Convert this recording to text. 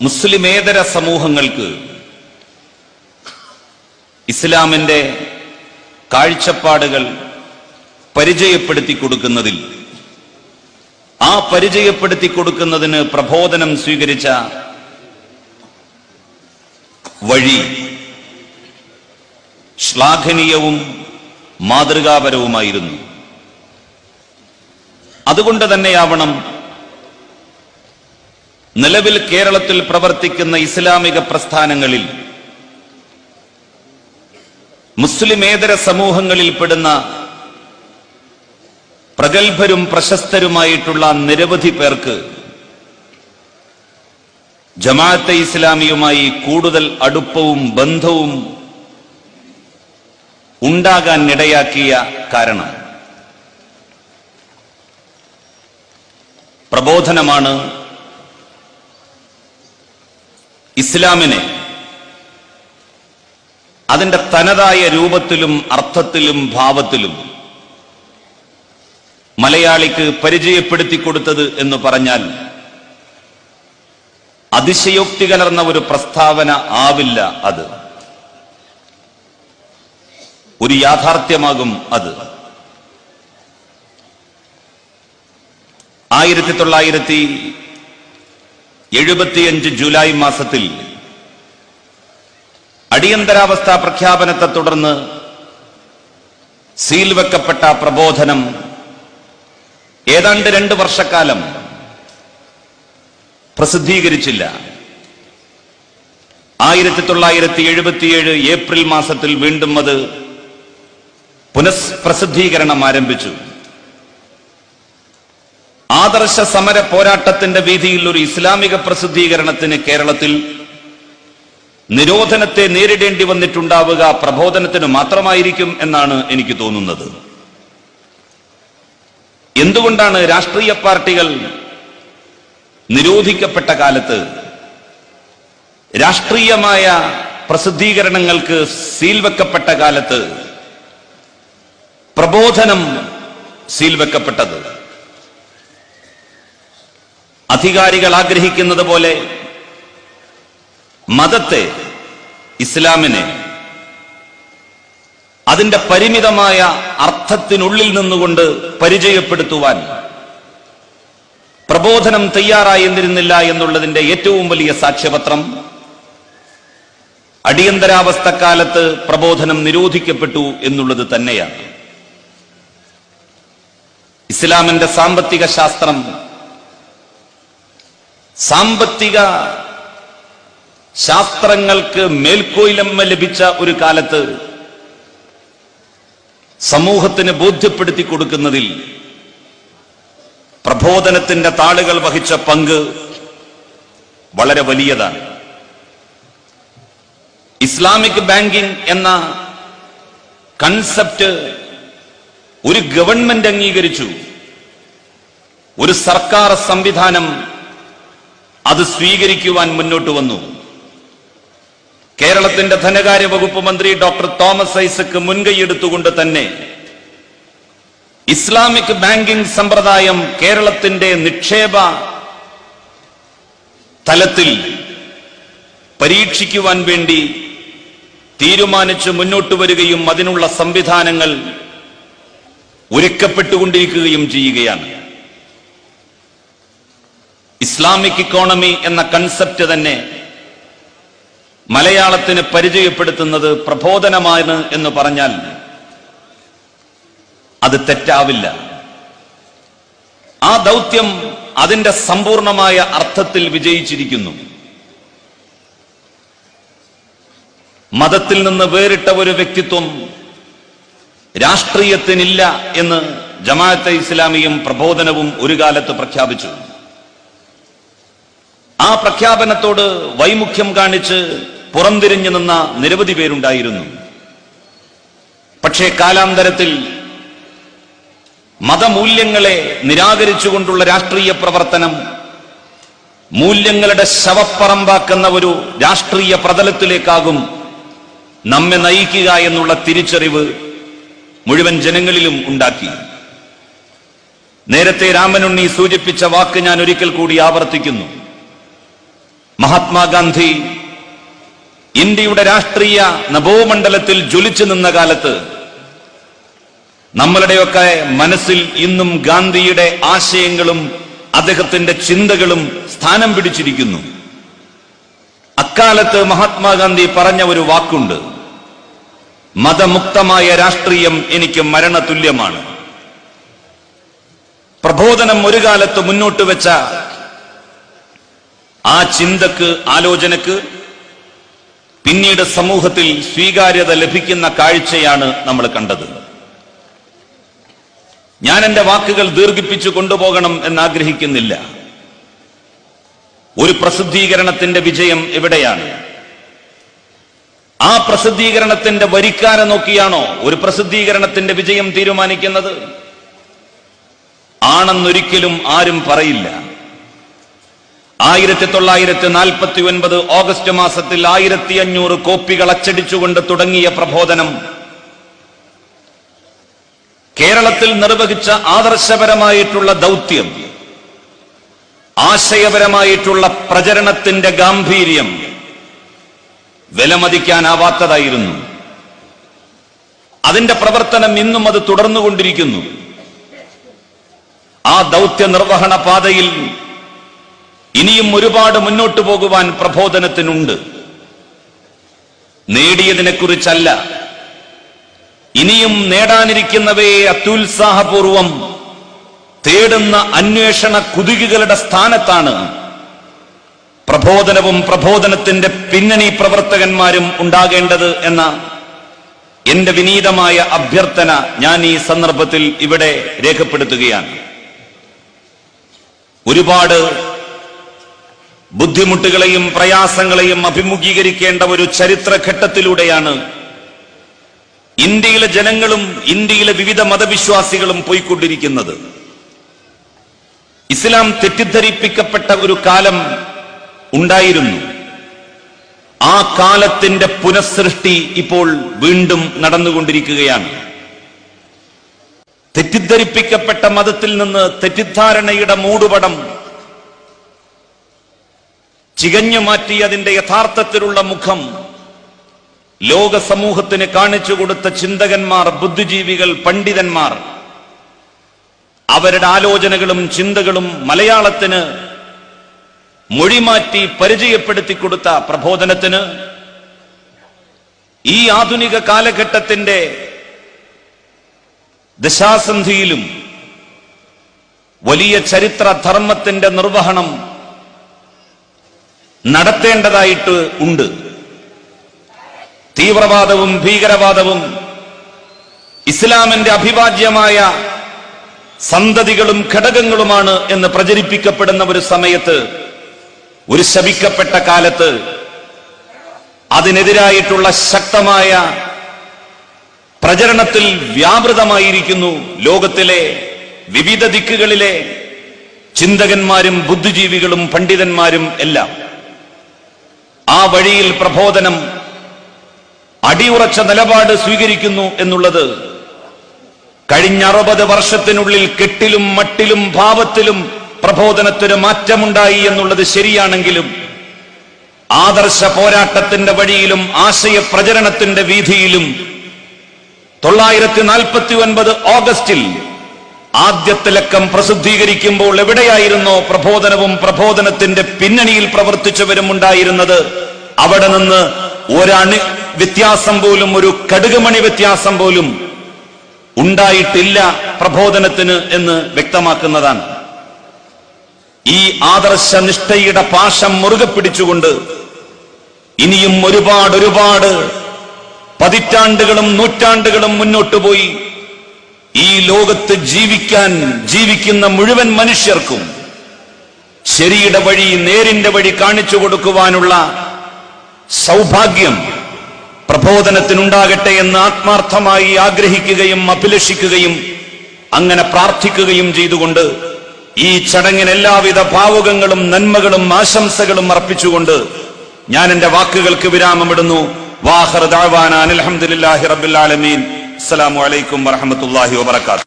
മുസ്ലിമേതര സമൂഹങ്ങൾക്ക് ഇസ്ലാമിന്റെ കാഴ്ചപ്പാടുകൾ പരിചയപ്പെടുത്തി കൊടുക്കുന്നതിൽ ആ പരിചയപ്പെടുത്തി കൊടുക്കുന്നതിന് പ്രബോധനം സ്വീകരിച്ച വഴി ശ്ലാഘനീയവും മാതൃകാപരവുമായിരുന്നു. അതുകൊണ്ട് തന്നെയാവണം നിലവിൽ കേരളത്തിൽ പ്രവർത്തിക്കുന്ന ഇസ്ലാമിക പ്രസ്ഥാനങ്ങളിൽ മുസ്ലിമേതര സമൂഹങ്ങളിൽപ്പെടുന്ന പ്രഗത്ഭരും പ്രശസ്തരുമായിട്ടുള്ള നിരവധി പേർക്ക് ജമാഅത്തെ ഇസ്ലാമിയുമായി കൂടുതൽ അടുപ്പവും ബന്ധവും ഉണ്ടാകാൻ ഇടയാക്കിയ കാരണം പ്രബോധനമാണ് ഇസ്ലാമിനെ അതിന്റെ തനതായ രൂപത്തിലും അർത്ഥത്തിലും ഭാവത്തിലും മലയാളിക്ക് പരിചയപ്പെടുത്തി കൊടുത്തത് എന്ന് പറഞ്ഞാൽ അതിശയോക്തി കലർന്ന ഒരു പ്രസ്താവന ആവില്ല അത്. ഒരു യാഥാർത്ഥ്യമാകും അത്. ആയിരത്തി തൊള്ളായിരത്തി എഴുപത്തിയഞ്ച് ജൂലൈ മാസത്തിൽ അടിയന്തരാവസ്ഥ പ്രഖ്യാപനത്തെ തുടർന്ന് സീൽ വെക്കപ്പെട്ട പ്രബോധനം ഏതാണ്ട് രണ്ട് വർഷക്കാലം പ്രസിദ്ധീകരിച്ചില്ല. ആയിരത്തി തൊള്ളായിരത്തി എഴുപത്തിയേഴ് ഏപ്രിൽ മാസത്തിൽ വീണ്ടും അത് പുനഃപ്രസിദ്ധീകരണം ആരംഭിച്ചു. ആദർശ സമര പോരാട്ടത്തിന്റെ വീതിയിൽ ഒരു ഇസ്ലാമിക പ്രസിദ്ധീകരണത്തിന് കേരളത്തിൽ നിരോധനത്തെ നേരിടേണ്ടി വന്നിട്ടുണ്ടാവുക പ്രബോധനത്തിന് മാത്രമായിരിക്കും എന്നാണ് എനിക്ക് തോന്നുന്നത്. എന്തുകൊണ്ടാണ് രാഷ്ട്രീയ പാർട്ടികൾ നിരോധിക്കപ്പെട്ട കാലത്ത് രാഷ്ട്രീയമായ പ്രസിദ്ധീകരണങ്ങൾക്ക് സീൽ വെക്കപ്പെട്ട കാലത്ത് പ്രബോധനം സീൽ വെക്കപ്പെട്ടത്? അധികാരികൾ ആഗ്രഹിക്കുന്നത് പോലെ മതത്തെ ഇസ്ലാമിനെ അതിന്റെ പരിമിതമായ അർത്ഥത്തിനുള്ളിൽ നിന്നുകൊണ്ട് പരിചയപ്പെടുത്തുവാൻ പ്രബോധനം തയ്യാറായിരുന്നില്ല എന്നുള്ളതിന്റെ ഏറ്റവും വലിയ സാക്ഷ്യപത്രം അടിയന്തരാവസ്ഥക്കാലത്ത് പ്രബോധനം നിരോധിക്കപ്പെട്ടു എന്നുള്ളത് തന്നെയാണ്. ഇസ്ലാമിന്റെ സാമ്പത്തിക ശാസ്ത്രം സാമ്പത്തിക ശാസ്ത്രങ്ങൾക്ക് മേൽക്കോയിലമ്മ ലഭിച്ച ഒരു കാലത്ത് സമൂഹത്തിന് ബോധ്യപ്പെടുത്തി കൊടുക്കുന്നതിൽ പ്രബോധനത്തിന്റെ താളുകൾ വഹിച്ച പങ്ക് വളരെ വലിയതാണ്. ഇസ്ലാമിക് ബാങ്കിംഗ് എന്ന കൺസെപ്റ്റ് ഒരു ഗവൺമെന്റ് അംഗീകരിച്ചു. ഒരു സർക്കാർ സംവിധാനം അത് സ്വീകരിക്കുവാൻ മുന്നോട്ട് വന്നു. കേരളത്തിന്റെ ധനകാര്യ വകുപ്പ് മന്ത്രി ഡോക്ടർ തോമസ് ഐസക്ക് മുൻകൈയെടുത്തുകൊണ്ട് തന്നെ ഇസ്ലാമിക് ബാങ്കിംഗ് സമ്പ്രദായം കേരളത്തിന്റെ നിക്ഷേപ തലത്തിൽ പരീക്ഷിക്കുവാൻ വേണ്ടി തീരുമാനിച്ച് മുന്നോട്ട് വരികയും അതിനുള്ള സംവിധാനങ്ങൾ ഒരുക്കപ്പെട്ടുകൊണ്ടിരിക്കുകയും ചെയ്യുകയാണ്. ഇസ്ലാമിക് ഇക്കോണമി എന്ന കൺസെപ്റ്റ് തന്നെ മലയാളത്തിന് പരിചയപ്പെടുത്തുന്നത് പ്രബോധനമാണ് എന്ന് പറഞ്ഞാൽ അത് തെറ്റാവില്ല. ആ ദൗത്യം അതിന്റെ സമ്പൂർണമായ അർത്ഥത്തിൽ വിജയിച്ചിരിക്കുന്നു. മതത്തിൽ നിന്ന് വേറിട്ട ഒരു വ്യക്തിത്വം രാഷ്ട്രീയത്തിനില്ല എന്ന് ജമാഅത്തെ ഇസ്ലാമിയും പ്രബോധനവും ഒരു കാലത്ത് പ്രഖ്യാപിച്ചു. ആ പ്രഖ്യാപനത്തോട് വൈമുഖ്യം കാണിച്ച് പുറംതിരിഞ്ഞു നിന്ന നിരവധി പേരുണ്ടായിരുന്നു. പക്ഷേ കാലാന്തരത്തിൽ മതമൂല്യങ്ങളെ നിരാകരിച്ചുകൊണ്ടുള്ള രാഷ്ട്രീയ പ്രവർത്തനം മൂല്യങ്ങളുടെ ശവപ്പറമ്പാക്കുന്ന ഒരു രാഷ്ട്രീയ പ്രതലത്തിലേക്കാകും നമ്മെ നയിക്കുക എന്നുള്ള തിരിച്ചറിവ് മുഴുവൻ ജനങ്ങളിലും ഉണ്ടാക്കി. നേരത്തെ രാമനുണ്ണി സൂചിപ്പിച്ച വാക്ക് ഞാൻ ഒരിക്കൽ കൂടി ആവർത്തിക്കുന്നു. മഹാത്മാഗാന്ധി ഇന്ത്യയുടെ രാഷ്ട്രീയ നഭോമണ്ഡലത്തിൽ ജ്വലിച്ചു നിന്ന കാലത്ത് നമ്മളുടെയൊക്കെ മനസ്സിൽ ഇന്നും ഗാന്ധിയുടെ ആശയങ്ങളും അദ്ദേഹത്തിന്റെ ചിന്തകളും സ്ഥാനം പിടിച്ചിരിക്കുന്നു. അക്കാലത്ത് മഹാത്മാഗാന്ധി പറഞ്ഞ ഒരു വാക്കുണ്ട്. മതമുക്തമായ രാഷ്ട്രീയം എനിക്ക് മരണതുല്യമാണ്. പ്രബോധനം ഒരു കാലത്ത് മുന്നോട്ട് വെച്ച ആ ചിന്തക്ക് ആലോചനക്ക് പിന്നീട് സമൂഹത്തിൽ സ്വീകാര്യത ലഭിക്കുന്ന കാഴ്ചയാണ് നമ്മൾ കണ്ടത്. ഞാൻ എന്റെ വാക്കുകൾ ദീർഘിപ്പിച്ചു കൊണ്ടുപോകണം എന്നാഗ്രഹിക്കുന്നില്ല. ഒരു പ്രസിദ്ധീകരണത്തിന്റെ വിജയം എവിടെയാണ്? ആ പ്രസിദ്ധീകരണത്തിന്റെ വരിക്കാരെ നോക്കിയാണോ ഒരു പ്രസിദ്ധീകരണത്തിന്റെ വിജയം തീരുമാനിക്കുന്നത്? ആണെന്നൊരിക്കലും ആരും പറയില്ല. ആയിരത്തി തൊള്ളായിരത്തി നാൽപ്പത്തി ഒൻപത് ഓഗസ്റ്റ് മാസത്തിൽ ആയിരത്തി അഞ്ഞൂറ് കോപ്പികൾ അച്ചടിച്ചുകൊണ്ട് തുടങ്ങിയ പ്രബോധനം. കേരളത്തിൽ നിർവഹിച്ച ആദർശപരമായിട്ടുള്ള ദൗത്യം ആശയപരമായിട്ടുള്ള പ്രചരണത്തിന്റെ ഗാംഭീര്യം വിലമതിക്കാനാവാത്തതായിരുന്നു. അതിന്റെ പ്രവർത്തനം ഇന്നും അത് തുടർന്നുകൊണ്ടിരിക്കുന്നു. ആ ദൗത്യ നിർവഹണ പാതയിൽ ഇനിയും ഒരുപാട് മുന്നോട്ട് പോകുവാൻ പ്രബോധനത്തിനുണ്ട്. നേടിയതിനെക്കുറിച്ചല്ല. ഇനിയും നേടാനിരിക്കുന്നവയെ അത്യുത്സാഹപൂർവം തേടുന്ന അന്വേഷണ കുതുകികളുടെ സ്ഥാനത്താണ് പ്രബോധനവും പ്രബോധനത്തിന്റെ പിന്നണി പ്രവർത്തകന്മാരും ഉണ്ടാകേണ്ടത് എന്ന എന്റെ വിനീതമായ അഭ്യർത്ഥന ഞാൻ ഈ സന്ദർഭത്തിൽ ഇവിടെ രേഖപ്പെടുത്തുകയാണ്. ഒരുപാട് ബുദ്ധിമുട്ടുകളെയും പ്രയാസങ്ങളെയും അഭിമുഖീകരിക്കേണ്ട ഒരു ചരിത്രഘട്ടത്തിലൂടെയാണ് ഇന്ത്യയിലെ ജനങ്ങളും ഇന്ത്യയിലെ വിവിധ മതവിശ്വാസികളും പോയിക്കൊണ്ടിരിക്കുന്നത്. ഇസ്ലാം തെറ്റിദ്ധരിപ്പിക്കപ്പെട്ട ഒരു കാലം ഉണ്ടായിരുന്നു. ആ കാലത്തിന്റെ പുനഃസൃഷ്ടി ഇപ്പോൾ വീണ്ടും നടന്നുകൊണ്ടിരിക്കുകയാണ്. തെറ്റിദ്ധരിപ്പിക്കപ്പെട്ട മതത്തിൽ നിന്ന് തെറ്റിദ്ധാരണയുടെ മൂടുപടം ചികഞ്ഞു മാറ്റി അതിന്റെ യഥാർത്ഥത്തിലുള്ള മുഖം. ലോക സമൂഹത്തിന് കാണിച്ചു കൊടുത്ത ചിന്തകന്മാർ ബുദ്ധിജീവികൾ പണ്ഡിതന്മാർ. അവരുടെ ആലോചനകളും ചിന്തകളും മലയാളത്തിന് മൊഴിമാറ്റി പരിചയപ്പെടുത്തി കൊടുത്ത പ്രബോധനത്തിന് ഈ ആധുനിക കാലഘട്ടത്തിന്റെ ദശാസന്ധിയിലും വലിയ ചരിത്ര ധർമ്മത്തിന്റെ നിർവഹണം നടത്തേണ്ടതായിട്ട് ഉണ്ട്. തീവ്രവാദവും ഭീകരവാദവും ഇസ്ലാമിന്റെ അഭിവാജ്യമായ സന്തതികളും ഘടകങ്ങളുമാണ് എന്ന് പ്രചരിപ്പിക്കപ്പെടുന്ന ഒരു സമയത്ത് ഒരു ശപിക്കപ്പെട്ട കാലത്ത് അതിനെതിരായിട്ടുള്ള ശക്തമായ പ്രചരണത്തിൽ വ്യാപൃതമായിരിക്കുന്നു ലോകത്തിലെ വിവിധ ദിക്കുകളിലെ ചിന്തകന്മാരും ബുദ്ധിജീവികളും പണ്ഡിതന്മാരും എല്ലാം. ആ വഴിയിൽ പ്രബോധനം അടിയുറച്ച നിലപാട് സ്വീകരിക്കുന്നു എന്നുള്ളത് കഴിഞ്ഞ അറുപത് വർഷത്തിനുള്ളിൽ കെട്ടിലും മട്ടിലും ഭാവത്തിലും പ്രബോധനത്തിന് മാറ്റമുണ്ടായി എന്നുള്ളത് ശരിയാണെങ്കിലും ആദർശ പോരാട്ടത്തിന്റെ വഴിയിലും ആശയ പ്രചരണത്തിന്റെ വീതിയിലും തൊള്ളായിരത്തി നാൽപ്പത്തി ഒൻപത് ഓഗസ്റ്റിൽ ആദ്യത്തെ ലക്കം പ്രസിദ്ധീകരിക്കുമ്പോൾ എവിടെയായിരുന്നോ പ്രബോധനവും പ്രബോധനത്തിന്റെ പിന്നണിയിൽ പ്രവർത്തിച്ചവരും ഉണ്ടായിരുന്നത് അവിടെ നിന്ന് ഒരണി വ്യത്യാസം പോലും ഒരു കടുകുമണി വ്യത്യാസം പോലും ഉണ്ടായിട്ടില്ല പ്രബോധനത്തിന് എന്ന് വ്യക്തമാക്കുന്നതാണ്. ഈ ആദർശ നിഷ്ഠയുടെ പാശം മുറുകെ പിടിച്ചുകൊണ്ട് ഇനിയും ഒരുപാട് ഒരുപാട് പതിറ്റാണ്ടുകളും നൂറ്റാണ്ടുകളും മുന്നോട്ട് പോയി ഈ ലോകത്ത് ജീവിക്കാൻ ജീവിക്കുന്ന മുഴുവൻ മനുഷ്യർക്കും ശരിയുടെ വഴി നേരിന്റെ വഴി കാണിച്ചു കൊടുക്കുവാനുള്ള സൗഭാഗ്യം പ്രബോധനത്തിനുണ്ടാകട്ടെ എന്ന് ആത്മാർത്ഥമായി ആഗ്രഹിക്കുകയും അഭിലഷിക്കുകയും അങ്ങനെ പ്രാർത്ഥിക്കുകയും ചെയ്തുകൊണ്ട് ഈ ചടങ്ങിന് എല്ലാവിധ ഭാവുകങ്ങളും നന്മകളും ആശംസകളും അർപ്പിച്ചുകൊണ്ട് ഞാൻ എന്റെ വാക്കുകൾക്ക് വിരാമമിടുന്നു. വാഹർ ദാവാന അലഹമുല്ലാഹി റബുലാലമീൻ അസ്സലാമു അലൈക്കും വബർക്കാത്തു